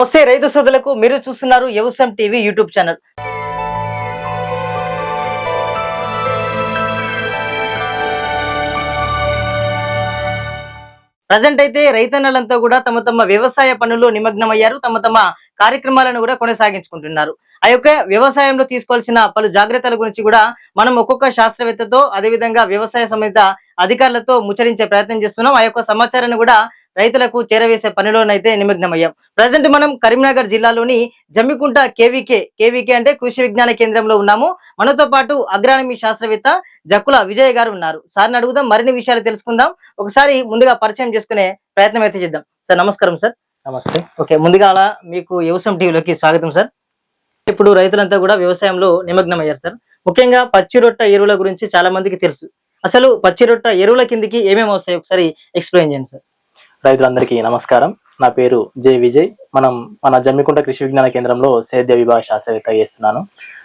వస్తే రైతు సోదరులకు మీరు చూస్తున్నారు వ్యవసాయం టీవీ యూట్యూబ్ ఛానల్. ప్రజెంట్ అయితే రైతన్నలంతా కూడా తమ తమ వ్యవసాయ పనుల్లో నిమగ్నమయ్యారు తమ తమ కార్యక్రమాలను కూడా కొనసాగించుకుంటున్నారు. ఆ యొక్క వ్యవసాయంలో తీసుకోవాల్సిన పలు జాగ్రత్తల గురించి కూడా మనం ఒక్కొక్క శాస్త్రవేత్తతో అదేవిధంగా వ్యవసాయ సంబంధిత అధికారులతో ముచ్చరించే ప్రయత్నం చేస్తున్నాం. ఆ యొక్క సమాచారాన్ని కూడా రైతులకు చేరవేసే పనిలోనైతే నిమగ్నమయ్యాం. ప్రజెంట్ మనం కరీంనగర్ జిల్లాలోని జమ్మికుంట కేవీకే కేవీకే అంటే కృషి విజ్ఞాన కేంద్రంలో ఉన్నాము. మనతో పాటు అగ్రానమీ శాస్త్రవేత్త జక్కుల విజయ్ గారు ఉన్నారు. సార్ని అడుగుదాం మరిన్ని విషయాలు తెలుసుకుందాం. ఒకసారి ముందుగా పరిచయం చేసుకునే ప్రయత్నం అయితే చేద్దాం. సార్ నమస్కారం సార్. నమస్తే. ఓకే ముందుగా అలా మీకు వ్యవసాయం టీవీలోకి స్వాగతం సార్. ఇప్పుడు రైతులంతా కూడా వ్యవసాయంలో నిమగ్నమయ్యారు సార్. ముఖ్యంగా పచ్చి రొట్ట ఎరువుల గురించి చాలా మందికి తెలుసు. అసలు పచ్చి రొట్ట ఎరువుల కిందికి ఏమేమి వస్తాయి? ఒకసారి ఎక్స్ప్లెయిన్ చేయండి సార్. రైతులందరికీ నమస్కారం. నా పేరు జే విజయ్. మనం మన జమ్మికుంట కృషి విజ్ఞాన కేంద్రంలో సేద్య విభాగ శాస్త్రవేత్త చేస్తున్నాను.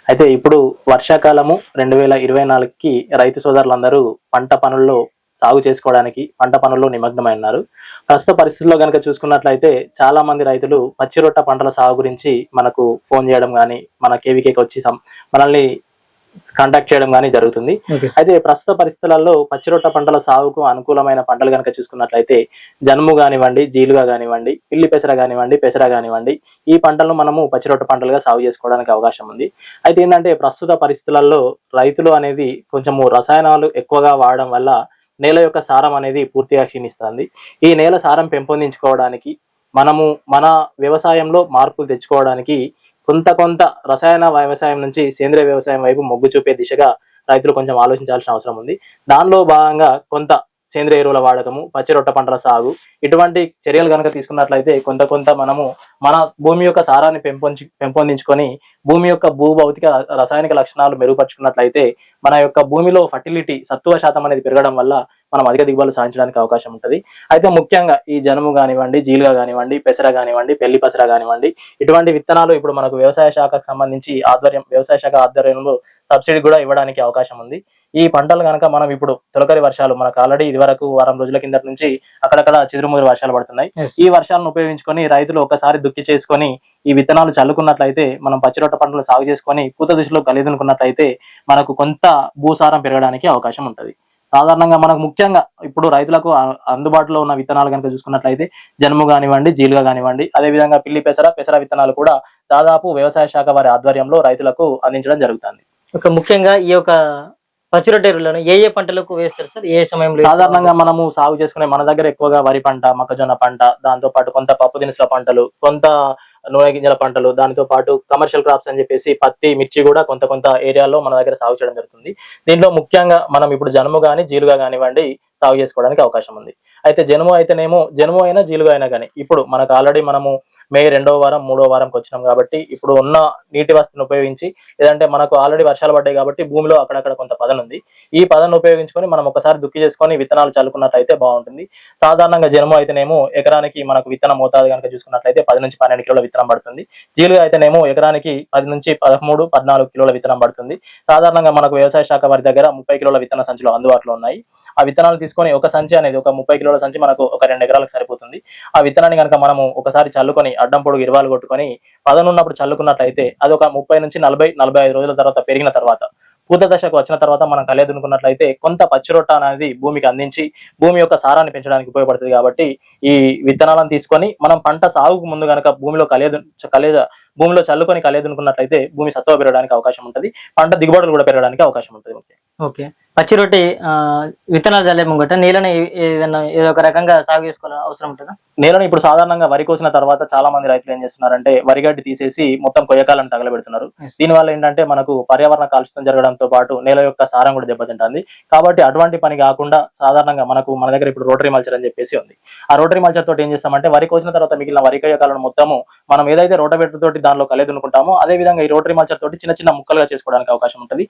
అయితే ఇప్పుడు వర్షాకాలము రెండు వేల ఇరవై నాలుగుకి రైతు సోదరులందరూ పంట పనుల్లో సాగు చేసుకోవడానికి పంట పనుల్లో నిమగ్నమై ఉన్నారు. ప్రస్తుత పరిస్థితుల్లో కనుక చూసుకున్నట్లయితే చాలా మంది రైతులు పచ్చి రొట్ట పంటల సాగు గురించి మనకు ఫోన్ చేయడం కానీ మన కేవీకేకి వచ్చి సం- మనల్ని కాంటాక్ట్ చేయడం కానీ జరుగుతుంది. అయితే ప్రస్తుత పరిస్థితులలో పచ్చిరొట్ట పంటల సాగుకు అనుకూలమైన పంటలు కనుక చూసుకున్నట్లయితే జనుము కానివ్వండి జీలుగా కానివ్వండి పిల్లి పెసర కానివ్వండి పెసర కానివ్వండి ఈ పంటలను మనము పచ్చిరొట్ట పంటలుగా సాగు చేసుకోవడానికి అవకాశం ఉంది. అయితే ఏంటంటే ప్రస్తుత పరిస్థితులలో రైతులు అనేది కొంచెము రసాయనాలు ఎక్కువగా వాడడం వల్ల నేల యొక్క సారం అనేది పూర్తిగా క్షీణిస్తుంది. ఈ నేల సారం పెంపొందించుకోవడానికి మనము మన వ్యవసాయంలో మార్పులు తెచ్చుకోవడానికి కొంత కొంత రసాయన వ్యవసాయం నుంచి సేంద్రియ వ్యవసాయం వైపు మొగ్గు చూపే దిశగా రైతులు కొంచెం ఆలోచించాల్సిన అవసరం ఉంది. దానిలో భాగంగా కొంత సేంద్రియ ఎరువుల వాడకము పచ్చిరొట్ట పంటల సాగు ఇటువంటి చర్యలు కనుక తీసుకున్నట్లయితే కొంత కొంత మనము మన భూమి యొక్క సారాన్ని పెంపొంచి పెంపొందించుకొని భూమి యొక్క భూభౌతిక రసాయనిక లక్షణాలు మెరుగుపరుచుకున్నట్లయితే మన యొక్క భూమిలో ఫర్టిలిటీ సత్వ శాతం అనేది పెరగడం వల్ల మనం అధిక దిగుబడులు సాధించడానికి అవకాశం ఉంటుంది. అయితే ముఖ్యంగా ఈ జనుము కానివ్వండి జీలుగా కానివ్వండి పెసర కానివ్వండి పెళ్ళి పెసర కానివ్వండి ఇటువంటి విత్తనాలు ఇప్పుడు మనకు వ్యవసాయ శాఖకు సంబంధించి ఆధ్వర్యం వ్యవసాయ శాఖ ఆధ్వర్యంలో సబ్సిడీ కూడా ఇవ్వడానికి అవకాశం ఉంది. ఈ పంటలు కనుక మనం ఇప్పుడు తొలకరి వర్షాలు మనకు ఆల్రెడీ ఇది వరకు వారం రోజుల కిందటి నుంచి అక్కడక్కడ చిరుమురు వర్షాలు పడుతున్నాయి. ఈ వర్షాలను ఉపయోగించుకొని రైతులు ఒకసారి దుక్కి చేసుకొని ఈ విత్తనాలు చల్లుకున్నట్లయితే మనం పచ్చిరొట్ట పంటలు సాగు చేసుకొని పూత దిశలో కలిదునుకున్నట్లయితే మనకు కొంత భూసారం పెరగడానికి అవకాశం ఉంటుంది. సాధారణంగా మనకు ముఖ్యంగా ఇప్పుడు రైతులకు అందుబాటులో ఉన్న విత్తనాలు కనుక చూసుకున్నట్లయితే జనుము కానివ్వండి జీలుగా కానివ్వండి అదేవిధంగా పిల్లి పెసర పెసర విత్తనాలు కూడా దాదాపు వ్యవసాయ శాఖ వారి ఆధ్వర్యంలో రైతులకు అందించడం జరుగుతుంది ఒక ముఖ్యంగా ఈ యొక్క పచ్చి రొట్ట ఎరువులను ఏ ఏ పంటలకు వేస్తారు సార్ ఏ సమయంలో? సాధారణంగా మనము సాగు చేసుకునే మన దగ్గర ఎక్కువగా వరి పంట మొక్కజొన్న పంట దాంతో పాటు కొంత పప్పు దినుసుల పంటలు కొంత నూనె గింజల పంటలు దానితో పాటు కమర్షియల్ క్రాప్స్ అని చెప్పేసి పత్తి మిర్చి కూడా కొంత కొంత ఏరియాలో మన దగ్గర సాగు చేయడం జరుగుతుంది. దీంట్లో ముఖ్యంగా మనం ఇప్పుడు జనుము కానీ జీలుగా కానివ్వండి సాగు చేసుకోవడానికి అవకాశం ఉంది. అయితే జనుము అయితేనేమో జనుము అయినా జీలుగా అయినా కానీ ఇప్పుడు మనకు ఆల్రెడీ మనము మే రెండవ వారం మూడో వారంకి వచ్చినాం కాబట్టి ఇప్పుడు ఉన్న నీటి వసతిని ఉపయోగించి లేదంటే మనకు ఆల్రెడీ వర్షాలు పడ్డాయి కాబట్టి భూమిలో అక్కడక్కడ కొంత పదన ఉంది. ఈ పదను ఉపయోగించుకొని మనం ఒకసారి దుక్కి చేసుకొని విత్తనాలు చల్లుకున్నట్లయితే బాగుంటుంది. సాధారణంగా జనుము అయితేనేమో ఎకరానికి మనకు విత్తన మోతాదు కనుక చూసుకున్నట్లయితే పది నుంచి పన్నెండు కిలోల విత్తనం పడుతుంది. జీలుగా అయితేనేమో ఎకరానికి పది నుంచి పదమూడు పద్నాలుగు కిలోల విత్తనం పడుతుంది. సాధారణంగా మనకు వ్యవసాయ శాఖ వారి దగ్గర ముప్పై కిలోల విత్తన సంచులు అందుబాటులో ఉన్నాయి. ఆ విత్తనాలు తీసుకొని ఒక సంచి అనేది ఒక ముప్పై కిలోల సంచి మనకు ఒక రెండు ఎకరాలకు సరిపోతుంది. ఆ విత్తనాన్ని కనుక మనము ఒకసారి చల్లుకొని అడ్డం పొడుగు ఇరవాలు కొట్టుకొని పదనున్నప్పుడు చల్లుకున్నట్లయితే అది ఒక ముప్పై నుంచి నలభై నలభై ఐదు రోజుల తర్వాత పెరిగిన తర్వాత పూత దశకు వచ్చిన తర్వాత మనం కలియదునుకున్నట్లయితే కొంత పచ్చిరొట్ట అనేది భూమికి అందించి భూమి యొక్క సారాన్ని పెంచడానికి ఉపయోగపడుతుంది కాబట్టి ఈ విత్తనాలను తీసుకొని మనం పంట సాగుకు ముందు కనుక భూమిలో కలియదు కలియ భూమిలో చల్లుకొని కలియదునుకున్నట్లయితే భూమి సత్వ పెరగడానికి అవకాశం ఉంటుంది. పంట దిగుబడులు కూడా పెరగడానికి అవకాశం ఉంటుంది. ఓకే. పచ్చి రొట్టె ఆ, విత్తనాలు చల్లే ముంగట నీళ్ళని ఏదైనా ఏదో ఒక రకంగా సాగు చేసుకోవాలని అవసరం ఉంటుందా? నేలను ఇప్పుడు సాధారణంగా వరి కోసిన తర్వాత చాలా మంది రైతులు ఏం చేస్తున్నారంటే వరి గడ్డి తీసేసి మొత్తం కొయ్యకాలను తగలబెడుతున్నారు. దీనివల్ల ఏంటంటే మనకు పర్యావరణ కాలుష్యం జరగడంతో పాటు నేల యొక్క సారం కూడా దెబ్బతింటుంది. కాబట్టి అటువంటి పని కాకుండా సాధారణంగా మనకు మన దగ్గర ఇప్పుడు రోటరీ మల్చర్ అని చెప్పేసి ఉంది. ఆ రోటరీ మల్చర్ తోటి ఏం చేస్తామంటే వరి కోసిన తర్వాత మిగిలిన వరి కొయ్యకాలను మొత్తము మనం ఏదైతే రోటబెట్టర్ తోటి దానిలో కలిదునుకుంటామో అదే విధంగా ఈ రోటరీ మల్చర్ తోటి చిన్న చిన్న ముక్కలుగా చేసుకోవడానికి అవకాశం ఉంటుంది.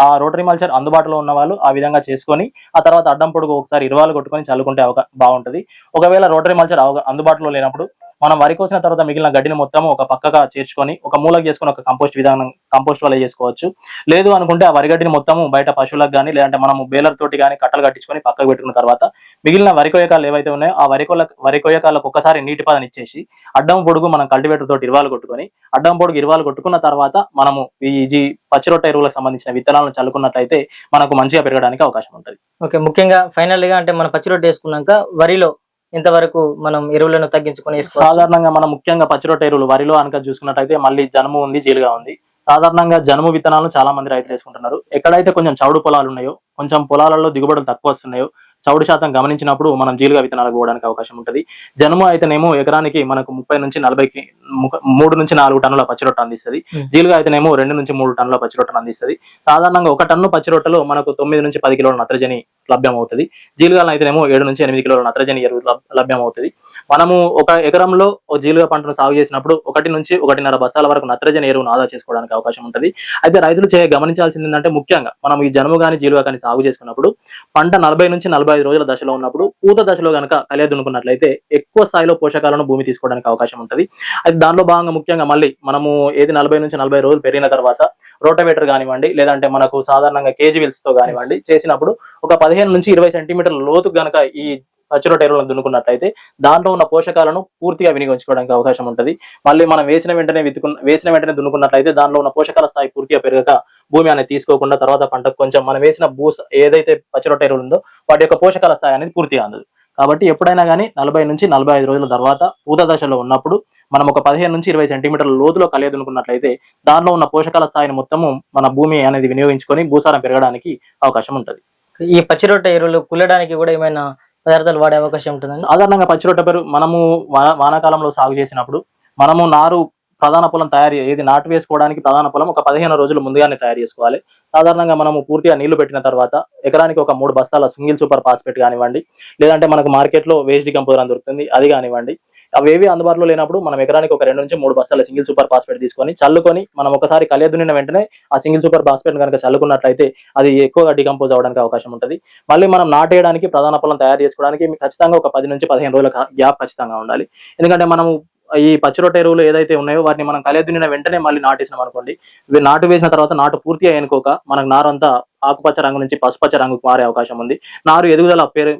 ఆ రోటరీ మల్చర్ అందుబాటులో ఉన్న వాళ్ళు ఆ విధంగా చేసుకొని ఆ తర్వాత అడ్డం పొడుగు ఒకసారి ఇరువాలు కొట్టుకొని చల్లుకుంటే అవకా బాగుంటుంది. ఒకవేళ రోటరీ మల్చర్ అవగా- అందుబాటులో లేనప్పుడు మనం వరి కోసిన తర్వాత మిగిలిన గడ్డిని మొత్తం ఒక పక్కగా చేర్చుకొని ఒక మూలకు చేసుకొని ఒక కంపోస్ట్ విధానం కంపోస్ట్ వల్ల చేసుకోవచ్చు. లేదు అనుకుంటే ఆ వరి గడ్డిని మొత్తము బయట పశువులకు కానీ లేదంటే మనము బేలర్ తోటి కానీ కట్టలు కట్టించుకొని పక్కకు పెట్టుకున్న తర్వాత మిగిలిన వరి కొయ్యకాలు ఏవైతే ఉన్నాయో ఆ వరి కొల వరి కొయ్యకాలకు ఒక్కసారి నీటి పాదన ఇచ్చేసి అడ్డం పొడుగు మనం కల్టివేటర్ తోటి ఇరవాలు కొట్టుకొని అడ్డం పొడుగు ఇరవాలు కొట్టుకున్న తర్వాత మనము ఈ పచ్చి పచ్చిరొట్ట ఎరువులకు సంబంధించిన విత్తనాలను చల్లుకున్నట్లయితే మనకు మంచిగా పెరగడానికి అవకాశం ఉంటుంది. ఓకే ముఖ్యంగా ఫైనల్గా అంటే మనం పచ్చి రొట్టె వేసుకున్నాక వరిలో ఇంతవరకు మనం ఎరువులను తగ్గించుకొని సాధారణంగా మనం ముఖ్యంగా పచ్చిరొట్ట ఎరువులు వరిలో అనక చూసుకున్నట్టయితే మళ్ళీ జనుము ఉంది జీలుగా ఉంది. సాధారణంగా జనుము విత్తనాలను చాలా మంది రైతులు వేసుకుంటున్నారు. ఎక్కడైతే కొంచెం చౌడు పొలాలు ఉన్నాయో కొంచెం పొలాలలో దిగుబడులు తక్కువ వస్తున్నాయో చౌడు శాతం గమనించినప్పుడు మనం జీలుగా విత్తనాలకు పోవడానికి అవకాశం ఉంటుంది. జనుము అయితేనేమో ఎకరానికి మనకు ముప్పై నుంచి నలభైకి మూడు నుంచి నాలుగు టన్నుల పచ్చిరొట్ట అందిస్తుంది. జీలుగా అయితేనేమో రెండు నుంచి మూడు టన్నుల పచ్చిరొట్టను అందిస్తుంది. సాధారణంగా ఒక టన్ను పచ్చిరొట్టలో మనకు తొమ్మిది నుంచి పది కిలోల నత్రజని లభ్యం అవుతుంది జీలుగాలను అయితేనేమో ఏడు నుంచి ఎనిమిది కిలోల నత్రజని ఎరువు లభ్- లభ్యం అవుతుంది మనము ఒక ఎకరంలో జీలుగా పంటను సాగు చేసినప్పుడు ఒకటి నుంచి ఒకటిన్నర బస్తాల వరకు నత్రజని ఎరువును ఆదా చేసుకోవడానికి అవకాశం ఉంటుంది. అయితే రైతులు చేయ గమనించాల్సింది ఏంటంటే ముఖ్యంగా మనం ఈ జనుము కానీ జీలుగా కానీ సాగు చేసుకున్నప్పుడు పంట నలభై నుంచి నలభై ఐదు రోజుల దశలో ఉన్నప్పుడు పూత దశలో కనుక కలియ దున్నుకున్నట్లయితే ఎక్కువ స్థాయిలో పోషకాలను భూమి తీసుకోవడానికి అవకాశం ఉంటుంది. అయితే దానిలో భాగంగా ముఖ్యంగా మళ్ళీ మనము ఏది నలభై నుంచి నలభై రోజులు పెరిగిన తర్వాత రోటోమీటర్ కానివ్వండి లేదంటే మనకు సాధారణంగా కేజీ విల్స్తో కానివ్వండి చేసినప్పుడు ఒక పదిహేను నుంచి ఇరవై సెంటీమీటర్ల లోతు గనక ఈ పచ్చిరో ఎరువులను దున్నుకున్నట్లయితే దాంట్లో ఉన్న పోషకాలను పూర్తిగా వినియోగించుకోవడానికి అవకాశం ఉంటుంది. మళ్ళీ మనం వేసిన వెంటనే విత్తుకున్న వేసిన వెంటనే దున్నుకున్నట్లయితే దాంట్లో ఉన్న పోషకాల స్థాయి పూర్తిగా పెరగక భూమి అనేది తీసుకోకుండా తర్వాత పంటకు కొంచెం మనం వేసిన భూస ఏదైతే పచ్చిరో ఎరువులు ఉందో వాటి యొక్క పోషకాల స్థాయి అనేది పూర్తిగా అందదు. కాబట్టి ఎప్పుడైనా కానీ నలభై నుంచి నలభై ఐదు రోజుల తర్వాత పూత దశలో ఉన్నప్పుడు మనం ఒక పదిహేను నుంచి ఇరవై సెంటీమీటర్ల లోతులో కలియదనుకున్నట్లయితే దానిలో ఉన్న పోషకాల స్థాయిని మొత్తము మన భూమి అనేది వినియోగించుకొని భూసారం పెరగడానికి అవకాశం ఉంటుంది. ఈ పచ్చి రొట్టె ఎరువులు కుల్లడానికి కూడా ఏమైనా పదార్థాలు వాడే అవకాశం ఉంటుందండి. సాధారణంగా పచ్చిరొట్ట పేరు మనము వాన- వానాకాలంలో సాగు చేసినప్పుడు మనము నారు ప్రధాన పొలం తయారు ఏది నాటు వేసుకోవడానికి ప్రధాన పొలం ఒక పదిహేను రోజులు ముందుగానే తయారు చేసుకోవాలి. సాధారణంగా మనము పూర్తిగా నీళ్ళు పెట్టిన తర్వాత ఎకరానికి ఒక మూడు బస్తాల సింగిల్ సూపర్ ఫాస్ఫేట్ కానివ్వండి లేదంటే మనకు మార్కెట్లో వేస్ట్ డికంపోజర్ దొరుకుతుంది అది కానివ్వండి. అవేవి అందుబాటులో లేనప్పుడు మనం ఎకరానికి ఒక రెండు నుంచి మూడు బస్తాల సింగిల్ సూపర్ ఫాస్ఫేట్ తీసుకొని చల్లుకొని మనం ఒకసారి కలియదునిన వెంటనే ఆ సింగిల్ సూపర్ ఫాస్ఫేట్ కనుక చల్లుకున్నట్లయితే అది ఎక్కువగా డికంపోజ్ అవడానికి అవకాశం ఉంటుంది. మళ్ళీ మనం నాటేయడానికి ప్రధాన పొలం తయారు చేసుకోవడానికి ఖచ్చితంగా ఒక పది నుంచి పదిహేను రోజుల గ్యాప్ ఖచ్చితంగా ఉండాలి. ఎందుకంటే మనం ఈ పచ్చిరొట్ట ఎరువులు ఏదైతే ఉన్నాయో వాటిని మనం కలియదునిన వెంటనే మళ్ళీ నాటేసినాం అనుకోండి. నాటు వేసిన తర్వాత నాటు పూర్తిగా ఎనుకోక మనకు నారంతా ఆకుపచ్చ రంగు నుంచి పసుపచ్చ రంగుకు మారే అవకాశం ఉంది. నారు ఎదుగుదల పేరు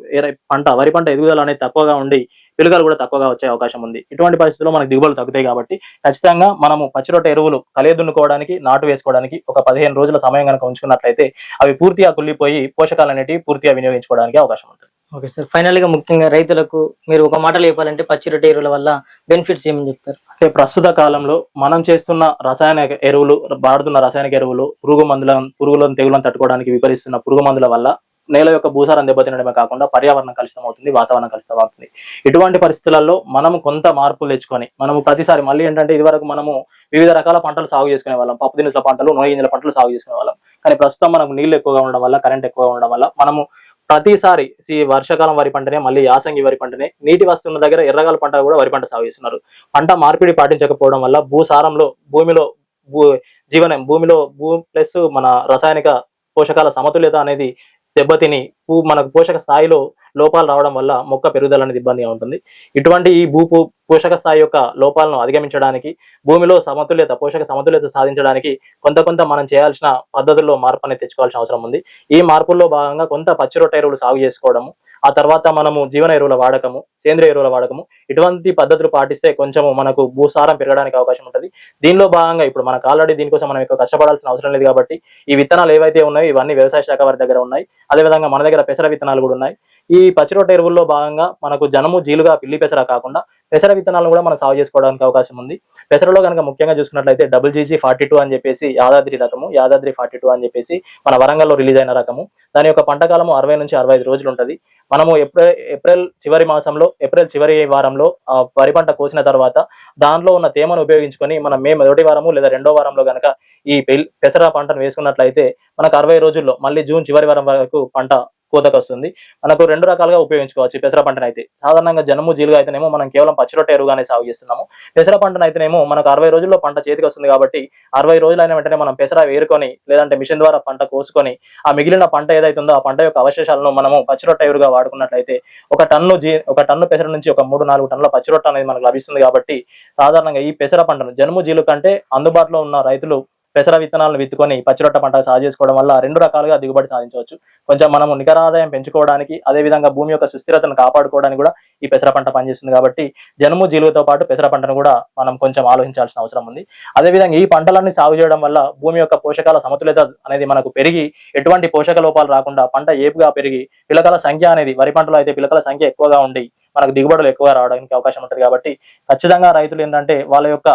పంట వరి పంట ఎదుగుదల అనేది తక్కువగా ఉండి పిలుకలు కూడా తక్కువగా వచ్చే అవకాశం ఉంది. ఇటువంటి పరిస్థితుల్లో మనకు దిగుబడులు తగ్గుతాయి కాబట్టి ఖచ్చితంగా మనము పచ్చిరొట్ట ఎరువులు కలియదున్నుకోవడానికి నాటు వేసుకోవడానికి ఒక పదిహేను రోజుల సమయం కనుక ఉంచుకున్నట్లయితే అవి పూర్తిగా కుళ్ళిపోయి పోషకాలు అనేటివి పూర్తిగా వినియోగించుకోవడానికి అవకాశం ఉంటుంది. Okay sir. ఫైనల్గా ముఖ్యంగా రైతులకు మీరు ఒక మాటలో చెప్పాలంటే పచ్చి రొట్టె ఎరువుల వల్ల బెనిఫిట్స్ ఏమని చెప్తారు? అంటే ప్రస్తుత కాలంలో మనం చేస్తున్న రసాయనిక ఎరువులు వాడుతున్న రసాయనిక ఎరువులు పురుగు మందుల పురుగులను తెగులను తట్టుకోవడానికి విపరిస్తున్న పురుగు మందుల వల్ల నేల యొక్క భూసారం దెబ్బతినడమే కాకుండా పర్యావరణం కలుషితం అవుతుంది వాతావరణం కలుషితం అవుతుంది. ఇటువంటి పరిస్థితులలో మనము కొంత మార్పులు తెచ్చుకొని మనము ప్రతిసారి మళ్ళీ ఏంటంటే ఇదివరకు మనము వివిధ రకాల పంటలు సాగు చేసుకునే వాళ్ళం. పప్పు దినుసుల పంటలు నూనె గింజల పంటలు సాగు చేసుకునే వాళ్ళం. కానీ ప్రస్తుతం మనకు నీళ్ళు ఎక్కువగా ఉండడం వల్ల కరెంట్ ఎక్కువగా ఉండడం వల్ల మనము ప్రతిసారి ఈ వర్షాకాలం వరి పంటనే మళ్ళీ యాసంగి వరి పంటనే నీటి వస్తున్న దగ్గర ఎర్రగాల పంట కూడా వరి పంట సాగు చేస్తున్నారు. పంట మార్పిడి పాటించకపోవడం వల్ల భూసారంలో భూమిలో భూ జీవనం భూమిలో భూ ప్లస్ మన రసాయనిక పోషకాల సమతుల్యత అనేది దెబ్బతిని మనకు పోషక స్థాయిలో లోపాలు రావడం వల్ల మొక్క పెరుగుదల అనేది ఇబ్బందిగా ఉంటుంది. ఇటువంటి ఈ భూ పోషక స్థాయి యొక్క లోపాలను అధిగమించడానికి భూమిలో సమతుల్యత పోషక సమతుల్యత సాధించడానికి కొంత కొంత మనం చేయాల్సిన పద్ధతుల్లో మార్పు అనేది తెచ్చుకోవాల్సిన అవసరం ఉంది. ఈ మార్పుల్లో భాగంగా కొంత పచ్చిరొట్ట ఎరువులు సాగు చేసుకోవడము ఆ తర్వాత మనము జీవన ఎరువుల వాడకము సేంద్రియ ఎరువుల వాడకము ఇటువంటి పద్ధతులు పాటిస్తే కొంచెము మనకు భూసారం పెరగడానికి అవకాశం ఉంటుంది. దీనిలో భాగంగా ఇప్పుడు మనకు ఆల్రెడీ దీనికోసం మనం ఎక్కువ కష్టపడాల్సిన అవసరం లేదు కాబట్టి ఈ విత్తనాలు ఏవైతే ఉన్నాయో ఇవన్నీ వ్యవసాయ శాఖ వారి దగ్గర ఉన్నాయి. అదేవిధంగా మన దగ్గర పెసర విత్తనాలు కూడా ఉన్నాయి. ఈ పచ్చిరొట్ట ఎరువుల్లో భాగంగా మనకు జనము జీలుగా పిల్లి పెసర కాకుండా పెసర విత్తనాలను కూడా మనం సాగు చేసుకోవడానికి అవకాశం ఉంది. పెసరలో కనుక ముఖ్యంగా చూసుకున్నట్లయితే డబుల్ జీజీ ఫార్టీ టూ అని చెప్పేసి యాదాద్రి రకము యాదాద్రి ఫార్టీ టూ అని చెప్పేసి మన వరంగల్లో రిలీజ్ అయిన రకము. దాని యొక్క పంట కాలము అరవై నుంచి అరవై ఐదు రోజులు ఉంటుంది. మనము ఏప్రిల్ ఏప్రిల్ చివరి మాసంలో ఏప్రిల్ చివరి వారంలో వరి పంట కోసిన తర్వాత దానిలో ఉన్న తేమను ఉపయోగించుకొని మనం మే మొదటి వారము లేదా రెండో వారంలో గనక ఈ పెసర పంటను వేసుకున్నట్లయితే మనకు అరవై రోజుల్లో మళ్ళీ జూన్ చివరి వారం వరకు పంట కోతకు వస్తుంది మనకు రెండు రకాలుగా ఉపయోగించుకోవచ్చు పెసర పంటను అయితే సాధారణంగా జనము జీలుగా అయితేనేమో మనం కేవలం పచ్చి రొట్టె ఎరువుగానే సాగు చేస్తున్నాము. పెసర పంటను అయితేనేమో మనకు అరవై రోజుల్లో పంట చేతికి వస్తుంది కాబట్టి అరవై రోజులైన వెంటనే మనం పెసర వేరుకొని లేదంటే మిషన్ ద్వారా పంట కోసుకొని ఆ మిగిలిన పంట ఏదైతే ఉందో ఆ పంట యొక్క అవశేషాలను మనము పచ్చి రొట్టె ఎరువుగా వాడుకున్నట్లయితే ఒక టన్ను జీ ఒక టన్ను పెసర నుంచి ఒక మూడు నాలుగు టన్నుల పచ్చి రొట్టె అనేది మనకు లభిస్తుంది కాబట్టి సాధారణంగా ఈ పెసర పంటను జనుము జీలు కంటే అందుబాటులో ఉన్న రైతులు పెసర విత్తనాలను విత్తుకొని పచ్చిరొట్ట పంట సాగు చేసుకోవడం వల్ల రెండు రకాలుగా దిగుబడి సాధించవచ్చు. కొంచెం మనము నికర ఆదాయం పెంచుకోవడానికి అదే విధంగా భూమి యొక్క సుస్థిరతను కాపాడుకోవడానికి కూడా ఈ పెసర పంట పనిచేస్తుంది కాబట్టి జనుము జీలుగుతో పాటు పెసర పంటను కూడా మనం కొంచెం ఆలోచించాల్సిన అవసరం ఉంది. అదే విధంగా ఈ పంటలన్నీ సాగు చేయడం వల్ల భూమి యొక్క పోషకాల సమతుల్యత అనేది మనకు పెరిగి ఎటువంటి పోషక లోపాలు రాకుండా పంట ఏపుగా పెరిగి పిలకల సంఖ్య అనేది వరి పంటలో అయితే పిలకల సంఖ్య ఎక్కువగా ఉండి మనకు దిగుబడులు ఎక్కువగా రావడానికి అవకాశం ఉంటుంది కాబట్టి ఖచ్చితంగా రైతులు ఏంటంటే వాళ్ళ యొక్క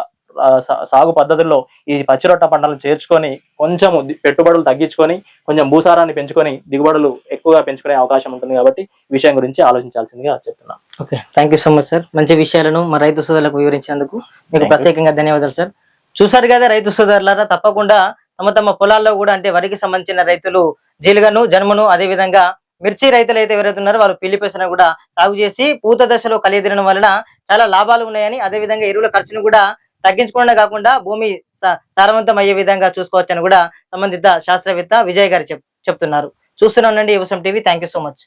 సాగు పద్ధతుల్లో ఈ పచ్చిరొట్ట పంటలను చేర్చుకొని కొంచెం పెట్టుబడులు తగ్గించుకొని కొంచెం భూసారాన్ని పెంచుకొని దిగుబడులు ఎక్కువగా పెంచుకునే అవకాశం ఉంటుంది కాబట్టి విషయం గురించి ఆలోచించాల్సిందిగా చెప్తున్నాను. Okay. Thank you so much sir మంచి విషయాలను మా రైతు సోదరులకు వివరించేందుకు మీకు. ప్రత్యేకంగా ధన్యవాదాలు సార్ చూసారు కదా రైతు సోదరులారా తప్పకుండా తమ తమ పొలాల్లో కూడా అంటే వరికి సంబంధించిన రైతులు జీలుగను జన్మను అదే విధంగా మిర్చి రైతులు అయితే ఎవరైతే ఉన్నారో వాళ్ళు పిల్లి పెసరను కూడా సాగు చేసి పూత దశలో కలియదిరడం వలన చాలా లాభాలు ఉన్నాయని అదే విధంగా ఎరువుల ఖర్చును కూడా తగ్గించుకోవడం కాకుండా భూమి సారవంతం అయ్యే విధంగా చూసుకోవచ్చని కూడా సంబంధిత శాస్త్రవేత్త విజయ్ గారు చెప్ చెప్తున్నారు. చూస్తూనే ఉండండి యువసం TV. Thank you so much.